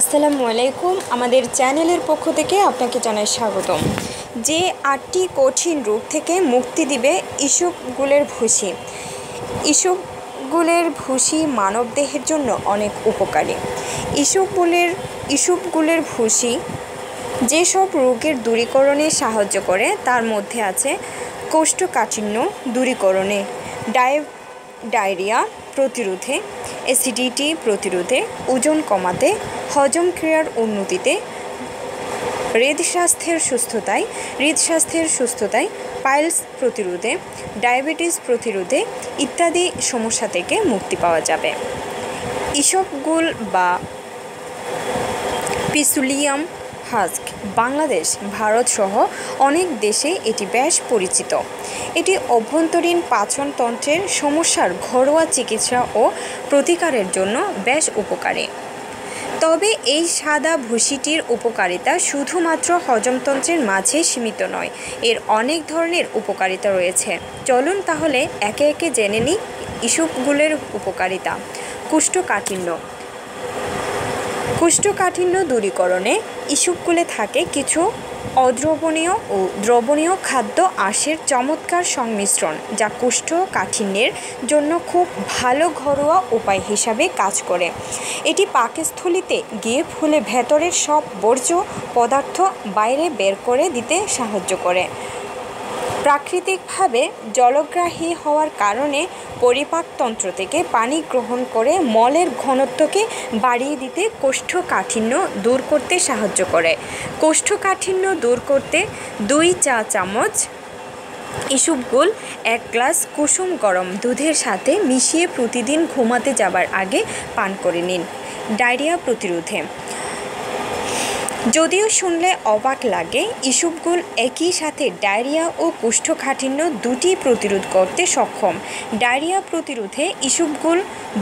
আসসালামু আলাইকুম। আমাদের চ্যানেলের পক্ষ থেকে আপনাকে জানাই স্বাগতম। যে আটটি কঠিন রূপ থেকে মুক্তি দিবে ইসবগুলের ভুসি। ইসবগুলের ভুসি মানবদেহের জন্য অনেক উপকারী। ইসবগুলের ইসবগুলের ভুসি যেসব রোগের দূরীকরণে সাহায্য করে, তার মধ্যে আছে কোষ্ঠকাঠিন্য দূরীকরণে ডায় ডায়রিয়া প্রতিরোধে অ্যাসিডিটি প্রতিরোধে ওজন কমাতে, হজম ক্রিয়ার উন্নতিতে হৃদস্বাস্থ্যের সুস্থতায় হৃদস্বাস্থ্যের সুস্থতায়, পাইলস প্রতিরোধে, ডায়াবেটিস প্রতিরোধে ইত্যাদি সমস্যা থেকে মুক্তি পাওয়া যাবে। ইসবগুল বা পিসুলিয়াম হাস্ক বাংলাদেশ, ভারত সহ অনেক দেশে এটি বেশ পরিচিত। এটি অভ্যন্তরীণ পাচনতন্ত্রের সমস্যার ঘরোয়া চিকিৎসা ও প্রতিকারের জন্য বেশ উপকারী। তবে এই সাদা ভুসিটির উপকারিতা শুধুমাত্র হজমতন্ত্রের মাঝে সীমিত নয়, এর অনেক ধরনের উপকারিতা রয়েছে। চলুন তাহলে একে একে জেনে নিই ইস্যুগুলোর উপকারিতা। কুষ্ঠকাঠিন্য। কুষ্ঠকাঠিন্য দূরীকরণে ইস্যুগুলে থাকে কিছু অদ্রবণীয় ও দ্রবণীয় খাদ্য আঁশের চমৎকার সংমিশ্রণ, যা কুষ্ঠকাঠিন্যের জন্য খুব ভালো ঘরোয়া উপায় হিসাবে কাজ করে। এটি পাকস্থলিতে গিয়ে ফুলে ভেতরের সব বর্জ্য পদার্থ বাইরে বের করে দিতে সাহায্য করে। প্রাকৃতিকভাবে জলগ্রাহী হওয়ার কারণে পরিপাকতন্ত্র থেকে পানি গ্রহণ করে মলের ঘনত্বকে বাড়িয়ে দিতে কোষ্ঠকাঠিন্য দূর করতে সাহায্য করে। কোষ্ঠকাঠিন্য দূর করতে দুই চা চামচ ইসুবগুল এক গ্লাস কুসুম গরম দুধের সাথে মিশিয়ে প্রতিদিন ঘুমাতে যাবার আগে পান করে নিন। ডায়রিয়া প্রতিরোধে যদিও শুনলে অবাক লাগে ইসুবগুল একই সাথে ডায়রিয়া ও কুষ্ঠকাঠিন্য দুটি প্রতিরোধ করতে সক্ষম। ডায়রিয়া প্রতিরোধে ইসুবগুল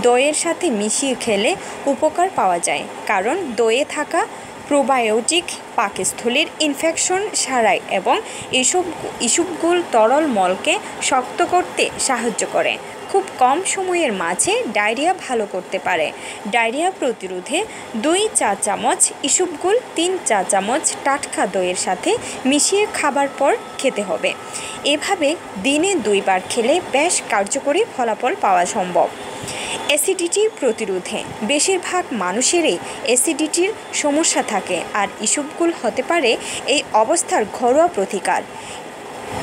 দইয়ের সাথে মিশিয়ে খেলে উপকার পাওয়া যায়, কারণ দইয়ে থাকা প্রোবায়োটিক পাকস্থলীর ইনফেকশন সারায় এবং এসব ইসুবগুল তরল মলকে শক্ত করতে সাহায্য করে। খুব কম সময়ের মাঝে ডায়রিয়া ভালো করতে পারে। ডায়রিয়া প্রতিরোধে দুই চা চামচ ইসুবগুল তিন চা চামচ টাটকা দইয়ের সাথে মিশিয়ে খাবার পর খেতে হবে। এভাবে দিনে দুইবার খেলে বেশ কার্যকরী ফলাফল পাওয়া সম্ভব। অ্যাসিডিটি প্রতিরোধে বেশিরভাগ মানুষেরই অ্যাসিডিটির সমস্যা থাকে, আর ইসুবগুল হতে পারে এই অবস্থার ঘরোয়া প্রতিকার।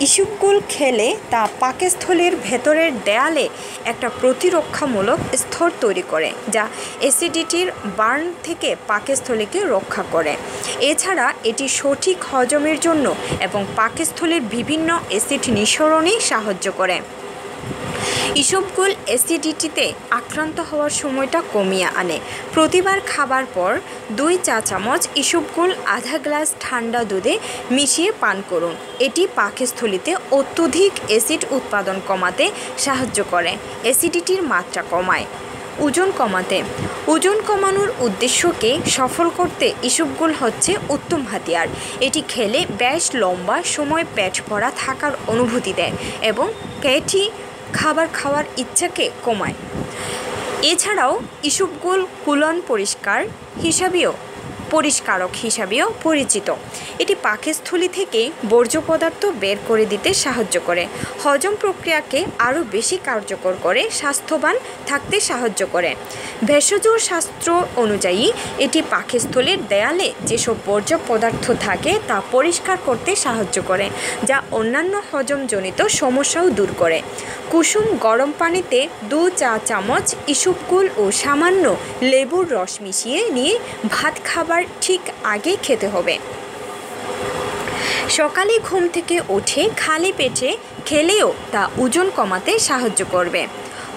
ইসুবগুল খেলে তা পাকস্থলীর ভেতরের দেয়ালে একটা প্রতিরক্ষামূলক স্তর তৈরি করে, যা অ্যাসিডিটির বার্ন থেকে পাকস্থলীকে রক্ষা করে। এছাড়া এটি সঠিক হজমের জন্য এবং পাকস্থলীর বিভিন্ন অ্যাসিড নিঃসরণে সাহায্য করে। ইসবগুল অ্যাসিডিটিতে আক্রান্ত হওয়ার সময়টা কমিয়ে আনে। প্রতিবার খাবার পর দুই চা চামচ ইসবগুল আধা গ্লাস ঠান্ডা দুধে মিশিয়ে পান করুন। এটি পাকস্থলিতে অত্যধিক অ্যাসিড উৎপাদন কমাতে সাহায্য করে। অ্যাসিডিটির মাত্রা কমায়। ওজন কমাতে। ওজন কমানোর উদ্দেশ্যকে সফল করতে ইসবগুল হচ্ছে উত্তম হাতিয়ার। এটি খেলে বেশ লম্বা সময় পেট ভরা থাকার অনুভূতি দেয় এবং পেটি খাবার খাওয়ার ইচ্ছাকে কমায়। এছাড়াও ইসুবগুল কুলন পরিষ্কার হিসাবেও পরিষ্কারক হিসাবেও পরিচিত। এটি পাকস্থলী থেকে বর্জ্য পদার্থ বের করে দিতে সাহায্য করে। হজম প্রক্রিয়াকে আরও বেশি কার্যকর করে, স্বাস্থ্যবান থাকতে সাহায্য করে। ভেষজ শাস্ত্র অনুযায়ী, এটি পাকস্থলীর দেয়ালে যেসব বর্জ্য পদার্থ থাকে তা পরিষ্কার করতে সাহায্য করে, যা অন্যান্য হজমজনিত সমস্যাও দূর করে। কুসুম গরম পানিতে দু চা চামচ ইসুপকুল ও সামান্য লেবুর রস মিশিয়ে নিয়ে ভাত খাবার ঠিক আগে খেতে হবে। সকালে ঘুম থেকে উঠে খালি পেটে খেলেও তা ওজন কমাতে সাহায্য করবে।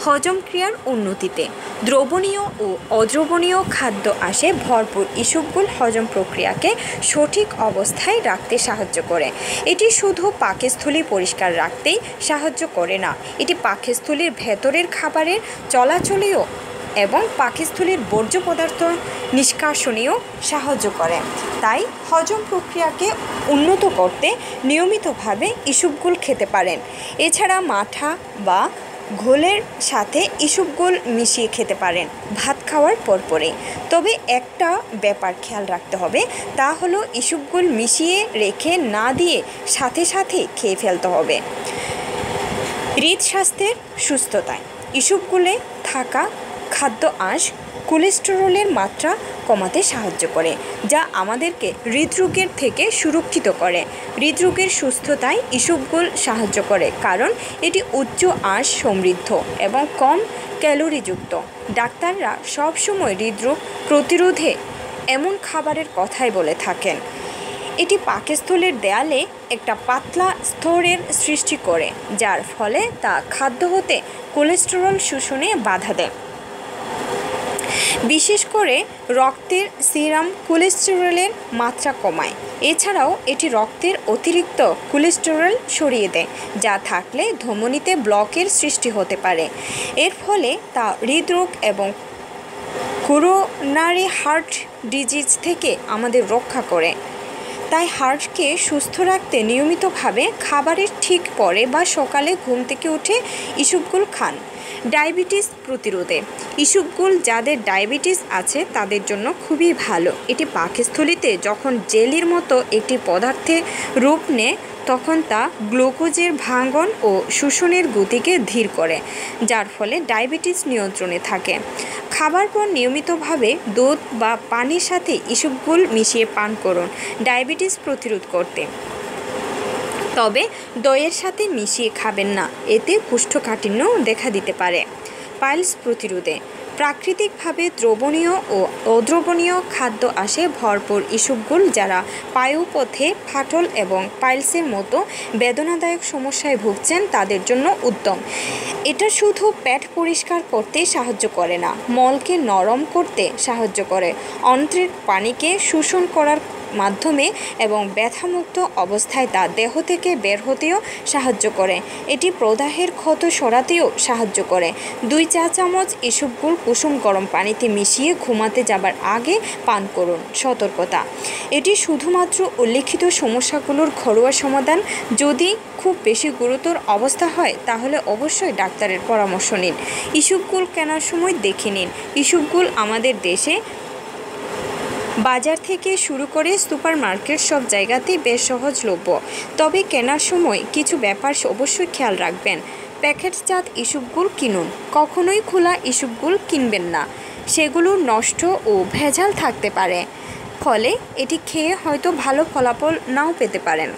হজম ক্রিয়ার উন্নতিতে দ্রবণীয় ও অদ্রবণীয় খাদ্য আসে ভরপুর ইসুবগুল হজম প্রক্রিয়াকে সঠিক অবস্থায় রাখতে সাহায্য করে। এটি শুধু পাকস্থলী পরিষ্কার রাখতেই সাহায্য করে না, এটি পাকস্থলীর ভেতরের খাবারের চলাচলেও এবং পাকস্থলীর বর্জ্য পদার্থ নিষ্কাশনেও সাহায্য করে। তাই হজম প্রক্রিয়াকে উন্নত করতে নিয়মিতভাবে ইসুবগুল খেতে পারেন। এছাড়া মাঠা বা ঘোলের সাথে ইসবগুল মিশিয়ে খেতে পারেন ভাত খাওয়ার পরপরে তবে একটা ব্যাপার খেয়াল রাখতে হবে, তা হলো ইসবগুল মিশিয়ে রেখে না দিয়ে সাথে সাথে খেয়ে ফেলতে হবে। হৃদস্বাস্থ্যের সুস্থতায় ইসবগুলে থাকা খাদ্য আঁশ কোলেস্টেরলের মাত্রা কমাতে সাহায্য করে, যা আমাদেরকে হৃদরোগের থেকে সুরক্ষিত করে। হৃদরোগের সুস্থতায় ইসবগুল সাহায্য করে, কারণ এটি উচ্চ আঁশ সমৃদ্ধ এবং কম ক্যালোরিযুক্ত। ডাক্তাররা সবসময় হৃদরোগ প্রতিরোধে এমন খাবারের কথাই বলে থাকেন। এটি পাকস্থলের দেয়ালে একটা পাতলা স্তরের সৃষ্টি করে, যার ফলে তা খাদ্য হতে কোলেস্টেরল শোষণে বাধা দেয়। বিশেষ করে রক্তের সিরাম কোলেস্টেরলের মাত্রা কমায়। এছাড়াও এটি রক্তের অতিরিক্ত কোলেস্টেরল সরিয়ে দেয়, যা থাকলে ধমনীতে ব্লকের সৃষ্টি হতে পারে। এর ফলে তা হৃদরোগ এবং করোনারি হার্ট ডিজিজ থেকে আমাদের রক্ষা করে। তাই হার্টকে সুস্থ রাখতে নিয়মিতভাবে খাবারের ঠিক পরে বা সকালে ঘুম থেকে উঠে ইসুপগুল খান। ডায়াবেটিস প্রতিরোধে। ইসুপগুল যাদের ডায়াবেটিস আছে, তাদের জন্য খুবই ভালো। এটি পাকস্থলিতে যখন জেলির মতো একটি পদার্থে রূপ নেয়, তখন তা গ্লুকোজের ভাঙ্গন ও শোষণের গতিকে ধীর করে, যার ফলে ডায়াবেটিস নিয়ন্ত্রণে থাকে। খাবার পর নিয়মিতভাবে দুধ বা পানির সাথে ইসবগুল মিশিয়ে পান করুন। ডায়াবেটিস প্রতিরোধ করতে। তবে দইয়ের সাথে মিশিয়ে খাবেন না। এতে কুষ্ঠকাঠিন্য দেখা দিতে পারে। পাইলস প্রতিরোধে। প্রাকৃতিকভাবে দ্রবণীয় ও অদ্রবণীয় খাদ্য আসে ভরপুর ইসুপগুল যারা পায়ুপথে ফাটল এবং পাইলসের মতো বেদনাদায়ক সমস্যায় ভুগছেন তাদের জন্য উত্তম। এটা শুধু পেট পরিষ্কার করতে সাহায্য করে না, মলকে নরম করতে সাহায্য করে। অন্ত্রের পানিকে শোষণ করার মাধ্যমে এবং ব্যথামুক্ত অবস্থায় তা দেহ থেকে বের হতেও সাহায্য করে। এটি প্রদাহের ক্ষত সরাতেও সাহায্য করে। দুই চা চামচ এসবগুল কুসুম গরম পানিতে মিশিয়ে ঘুমাতে যাবার আগে পান করুন, সতর্কতা। এটি শুধুমাত্র উল্লেখিত সমস্যাগুলোর ঘরোয়া সমাধান। যদি খুব বেশি গুরুতর অবস্থা হয়, তাহলে অবশ্যই ডাক্তারের পরামর্শ নিন। ইসুপগুল কেনার সময় দেখে নিন। ইসুপগুল আমাদের দেশে বাজার থেকে শুরু করে সুপার মার্কেট সব জায়গাতেই বেশ সহজলভ্য। তবে কেনার সময় কিছু ব্যাপার অবশ্যই খেয়াল রাখবেন। প্যাকেটজাত ইস্যুপগুল কিনুন। কখনোই খোলা ইস্যুপগুল কিনবেন না। সেগুলো নষ্ট ও ভেজাল থাকতে পারে। ফলে এটি খেয়ে হয়তো ভালো ফলাফল নাও পেতে পারেন।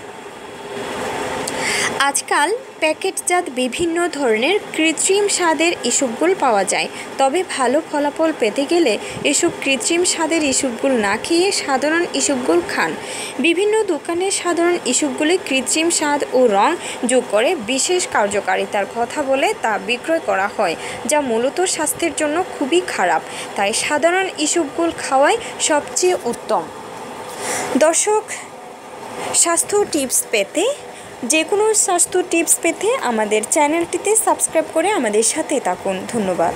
আজকাল প্যাকেটজাত বিভিন্ন ধরনের কৃত্রিম স্বাদের ইসবগুল পাওয়া যায়। তবে ভালো ফলাফল পেতে গেলে এসব কৃত্রিম স্বাদের ইসবগুল না খেয়ে সাধারণ ইসবগুল খান। বিভিন্ন দোকানের সাধারণ ইসবগুলি কৃত্রিম স্বাদ ও রং যোগ করে বিশেষ কার্যকারিতার কথা বলে তা বিক্রয় করা হয়, যা মূলত স্বাস্থ্যের জন্য খুবই খারাপ। তাই সাধারণ ইসবগুল খাওয়াই সবচেয়ে উত্তম। দর্শক, স্বাস্থ্য টিপস পেতে যে কোনো স্বাস্থ্য টিপস পেতে আমাদের চ্যানেলটিতে সাবস্ক্রাইব করে আমাদের সাথে থাকুন। ধন্যবাদ।